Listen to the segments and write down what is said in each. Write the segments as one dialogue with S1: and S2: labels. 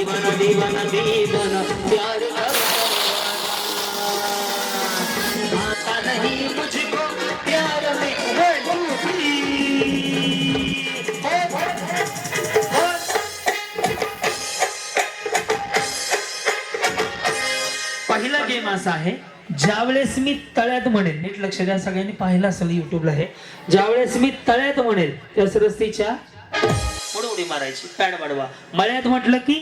S1: जीवन जीवन जीवन प्यार आता नहीं मुझको प्यार में पहिला गेम असा आहे ज्यावेळेस मी तळ्यात म्हणेल नीट लक्ष द्या सगळ्यांनी पाहिलं असेल युट्यूबला हे. ज्यावेळेस मी तळ्यात म्हणेल त्या रस्तीच्या उडी मारायची पॅड वाढवा. मळ्यात म्हटलं की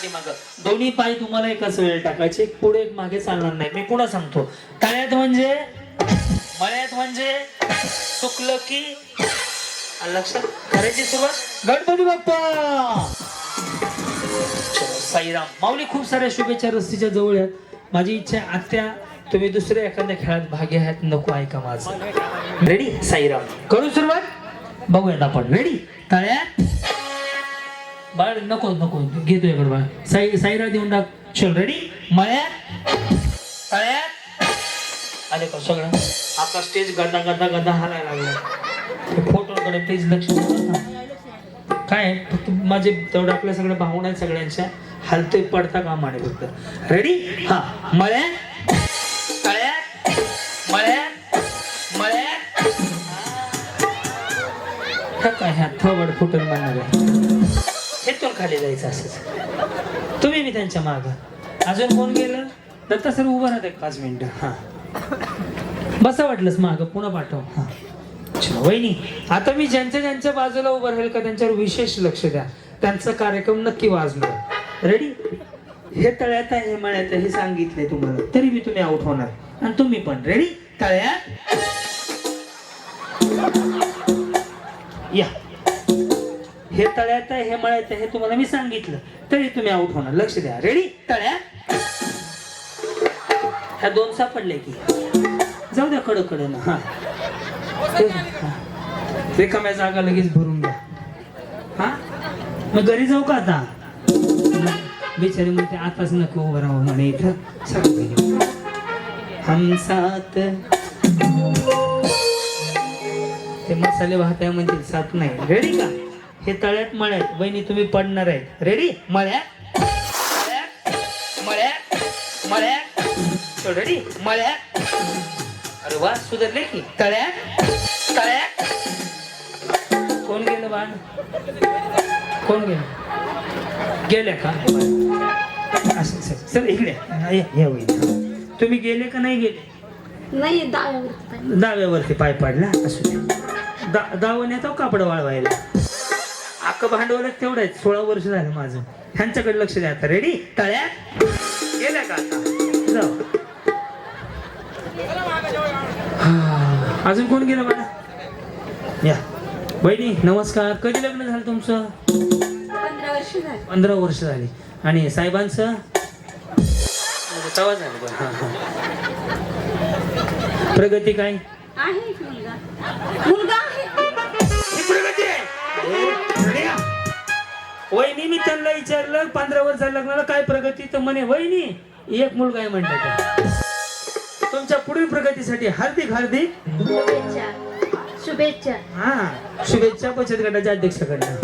S1: पाठीमाग. दोन्ही पाय तुम्हाला एकाच वेळ टाकायचे. एक पुढे एक मागे चालणार नाही. मी पुन्हा सांगतो. तळ्यात म्हणजे? मळ्यात म्हणजे? चुकलं की? लक्षात करायची सुरुवात? गणपती बाप्पा! साईराम. माऊली खूप साऱ्या शुभेच्छा रस्तीच्या जवळ आहेत. माझी इच्छा आहे आत्या तुम्ही दुसऱ्या एखाद्या खेळात भागी आहात नको ऐका माझं. रेडी साईराम. करू सुरुवात? बघूयात आपण. रेडी तळ्यात? बाळ नको नको. घेतो इकडे बाळ. साई साईरा देऊन टाक. चल रेडी मळ्यात? तळ्यात? आले का सगळं? आता स्टेज गदा गदा गदा हालायला लागला. फोटोकडे प्लीज लक्ष काय फक्त माझे तेवढं आपल्या सगळ्या भावना आहेत सगळ्यांच्या. हलतोय पडता का माने फक्त. रेडी हा. मळ्या तळ्यात? मळ्यात? मळ्यात? काय ह्या थवड फुटून म्हणणार आहे. शेतून खाली जायचं असंच. तुम्ही मी त्यांच्या माग. अजून कोण गेलं? दत्ता सर उभं राहत पाच मिनिटं. हा. बसा वाटलंच माग पुन्हा पाठव. हा. वहिनी आता मी ज्यांच्या ज्यांच्या बाजूला उभं राहील का त्यांच्यावर विशेष लक्ष द्या. त्यांचा कार्यक्रम नक्की वाजणार रेडी हे तळ्यात आहे हे मळ्यात हे सांगितले तुम्हाला. तरी मी तुम्ही आउट होणार. आणि तुम्ही पण. रेडी तळ्यात? या. हे तळ्यात आहे हे मळायचं आहे हे तुम्हाला मी सांगितलं. तरी तुम्ही आउट होणार. लक्ष द्या. रेडी तळ्या? ह्या दोन सापडले की. जाऊ द्या कडक कडं ना हा. रिकाम्या जागा लगेच भरून द्या. हा? मग घरी जाऊ का आता? बिचारी म्हणते आताच नको उभं राहू म्हणे इथं. सांगते हम साथ ते मसाले वाहत्या म्हणजे सात नाही. रेडी का? हे तळ्यात मळ्यात बहिणी तुम्ही पडणार आहेत. रेडी मळ्यात मळ्यात मळ्यात रेडी मळ्यात अरे वा सुधारले की. तळ्यात. तळ्यात. कोण गेलं बाण कोण गेलं? गेले का? असं असं. सर इकडे. हा, वहिनी. तुम्ही गेले का नाही गेले?
S2: नाही डाव्यावर
S1: दाव्यावरती पाय पाडला? असू दे. दा दावण येतो कापड वाळवायला? अख्खं भांडवल तेवढं आहे सोळा वर्ष झालं माझं. ह्यांच्याकडे लक्ष द्या आता. रेडी तळ्यात? गेल्या का आता? जाऊ. अजून कोण गेलं मला? या. बहिणी नमस्कार. कधी लग्न झालं तुमचं?
S2: पंधरा वर्ष झाली.
S1: आणि साहेबांचं? तवा झालं बरं हा, हा. प्रगती काय?
S2: आहे मुलगा?
S1: वहिनी मी त्यांना विचारलं पंधरा वर्ष झालं लग्नाला काय प्रगती? तर म्हणे वहिनी एक मुलगा आहे म्हणतात तुमच्या पुढील प्रगतीसाठी हार्दिक हार्दिक
S2: शुभेच्छा. शुभेच्छा.
S1: हा शुभेच्छा बचत गटाच्या अध्यक्षाकडनं.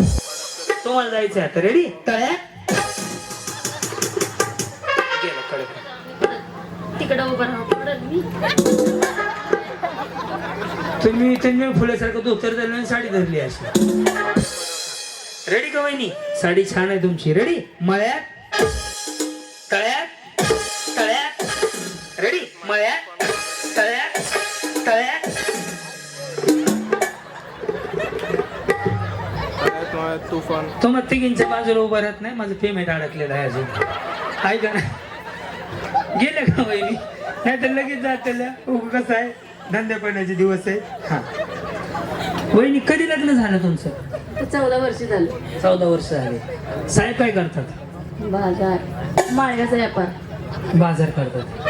S1: तुम्हाला जायचं आहे आता रेडी तळ्या गेलं
S2: तिकडं उभं राहू पडल मी.
S1: तुम्ही त्यांनी फुलासारखं धोतर धरलं आणि साडी धरली अशी. रेडी का वहिनी? साडी छान आहे तुमची. रेडी मळ्यात. तळ्यात. तळ्यात. रेडी मळ्यात. तळ्यात. तळ्यात.
S3: तुफान.
S1: तो तिघींच्या बाजूला उभा राहत नाही. माझं पेमेंट अडकलेलं आहे अजून आहे का नाही गेले का वहिनी? नाही तर लगेच जात कसं आहे? धंद्या पडण्याचे दिवस आहे. हा. वहिनी कधी लग्न झालं तुमचं?
S2: चौदा वर्ष झालं.
S1: चौदा वर्ष झाले. साहेब काय करतात?
S2: बाजार. माळव्याचा व्यापार.
S1: बाजार करतात.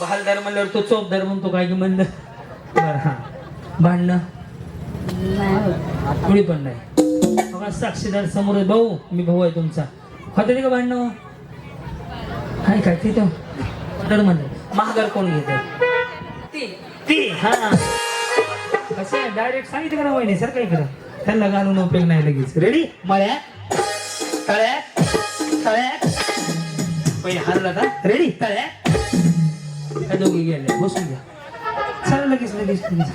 S1: बहालदार म्हणल्यावर तो चौकदार म्हणतो काय की म्हणलं बरं हा. भांडणं?
S2: नाही होत.
S1: कुणी पण नाही. बघा साक्षीदार समोर आहे. भाऊ मी भाऊ आहे तुमचा. होते का भांडणं? हाय काय तिथं? तर म्हणलं महागार कोण घेत? ती हा. डायरेक्ट सांगितलं का ना वहिनी? सर काय करा त्यांना घालून उपयोग नाही लगेच. रेडी मळ्या. तळ्या. तळ्या. पहिले हारला का रेडी तळ्या. काय दोघे गेले बसून घ्या. चला लगेच लगेच लगेच.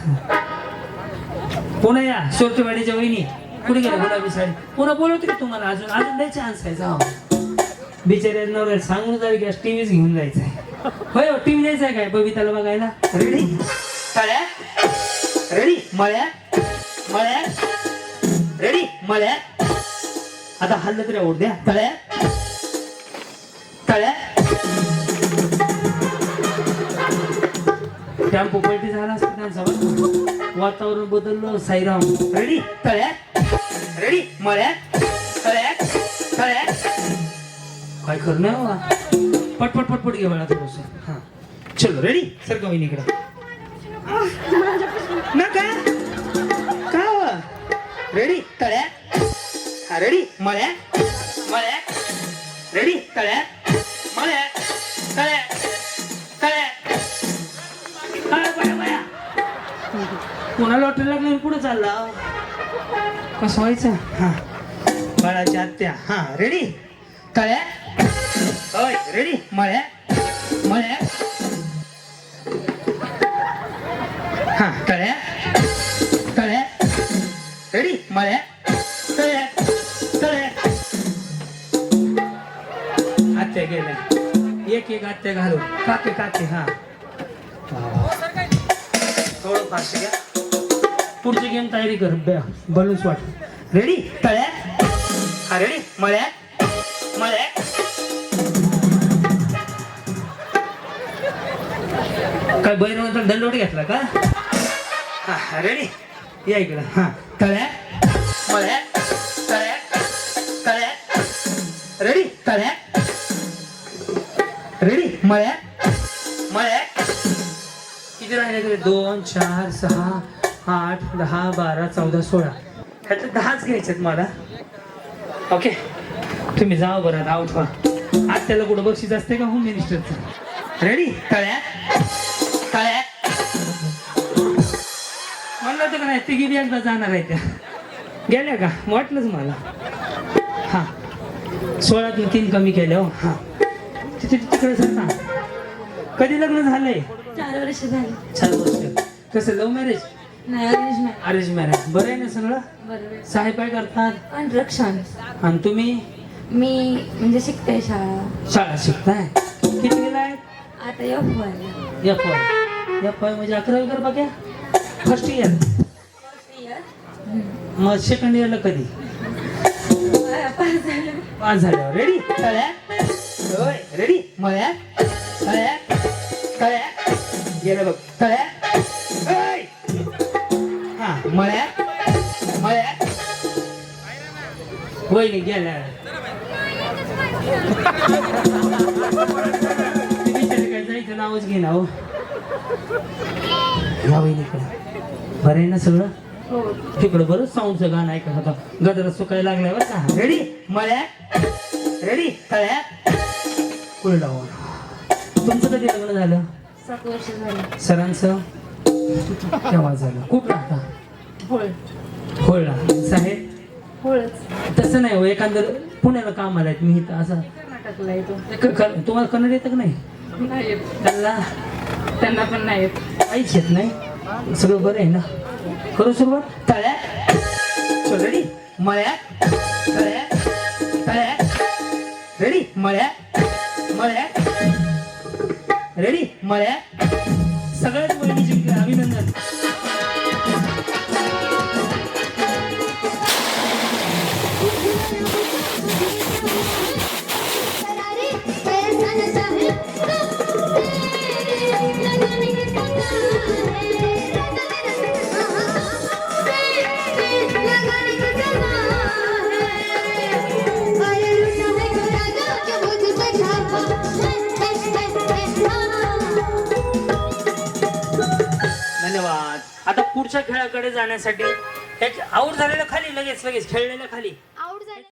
S1: पुन्हा या सोरतेवाडीच्या वहिनी. कुठे गेल्या गुलाबी साडी? पुन्हा बोलवते का तुम्हाला? अजून अजून द्यायचे चान्स आहे जाऊ बिचाऱ्या नवऱ्याला सांगून जावे की टीव्हीच घेऊन जायचंय. होय हो टीव्ही द्यायचा आहे काय? बबिताला बघायला. रेडी तळ्या. रेडी मळ्या मळ्या रेडी मळ्या आता हल्लं तरी आवड द्या. तळ्या तळ्या टेम्पो पलटी झाला असतं त्यांचा वातावरण बदललं साईराम. रेडी तळ्या रेडी मळ्या तळ्या तळ्या काय करणं पटपट पटपट घे मला थोडस. हा. चलो रेडी सर कमी इकडं? नका का? रेडी तळ्या. हा रेडी मळ्या. मळ्या. रेडी तळ्या. मळ्या. तळ्या. तळ्या. काय बाया बाया? कोणा लॉटरी लागली पुढे चालला? कसं व्हायचं? हा. बाळाच्या आत्या. हा रेडी. तळ्या. होय रेडी. मळ्या. मळ्या. हा तळ्या तळ्या रेडी मळ्या तळ्या तळ्या आत्या गेल्या. एक एक आत्या घालू काके काके हा. थोडं फास्ट घ्या पुढची गेम तयारी कर. बलून्स वाट रेडी तळ्या हा रेडी मळ्या मळ्या काय बैल नंतर घेतला का? रेडी या इकडं. हा तळ्या मळ्या? तळ्या तळ्या रेडी तळ्या रेडी मळ्या? मळ्या? किती राहिले तरी दोन चार सहा आठ दहा बारा चौदा सोळा. ह्यातले दहाच घ्यायचेत मला. ओके तुम्ही जा बरं आउट व्हा. आज त्याला कुठं बक्षीस असते का होम मिनिस्टरचं रेडी कळ्या? तळ्या का नाही तिघी बी एकदा जाणार आहे त्या. गेल्या का? वाटलंच मला. हा. सोळातून तीन कमी केल्या हो. हा. तिथे तिकडे ना. कधी लग्न झालंय?
S2: चार वर्ष झाली.
S1: चार वर्ष. कसं लव्ह मॅरेज
S2: नाही अरेंज नाही
S1: अरेंज मॅरेज बरं आहे ना सगळं?
S2: बरोबर
S1: साहेब काय करतात?
S2: कंस्ट्रक्शन
S1: आणि तुम्ही?
S2: मी म्हणजे शिकते शाळा.
S1: शाळा शिकताय. किती आहे?
S2: आता F Y
S1: F Y F Y म्हणजे अकरावी कर बघ्या फर्स्ट इयर मग सेकंड इयरला कधी?
S2: पास झालं
S1: झाल्यावर. रेडी तळ्या होय. रेडी मळ्या? तळ्या तळ्या गेलं बघ. तळ्या होय. हा मळ्या? मळ्या? वहिनी गेल्या. ती जायचं नावच घे ना हो. या वहिनीकडे. बरं आहे ना सगळं? तिकडं बरं साऊंडचं गाणं ऐकत होता गजर सुकायला लागलाय बरं का? रेडी मळ्या? रेडी तळ्या? पुढे लावून तुमचं कधी लग्न झालं?
S2: सात वर्ष झाली.
S1: सरांचं? केव्हा झालं? कुठं राहता?
S2: होळ
S1: होळला साहेब?
S2: होळच
S1: तसं नाही हो एखादं पुण्याला कामाला आहेत मी इथं असं
S2: कर्नाटकला येतो.
S1: क- क- तुम्हाला कन्नड येतं का नाही?
S2: नाही येत.
S1: त्यांना?
S2: त्यांना पण नाही येत.
S1: काहीच येत नाही? सगळं बरं आहे ना? करू सुरुवात. तळ्या. चल रेडी मळ्या. तळ्या. तळ्या. रेडी मळ्या. मळ्या. रेडी मळ्या. सगळ्यात पहिली जिंकले धन्यवाद खेळाकडे जाण्यासाठी ह्याच्या आऊट झालेलं खाली लगेच लगेच खेळलेलं खाली.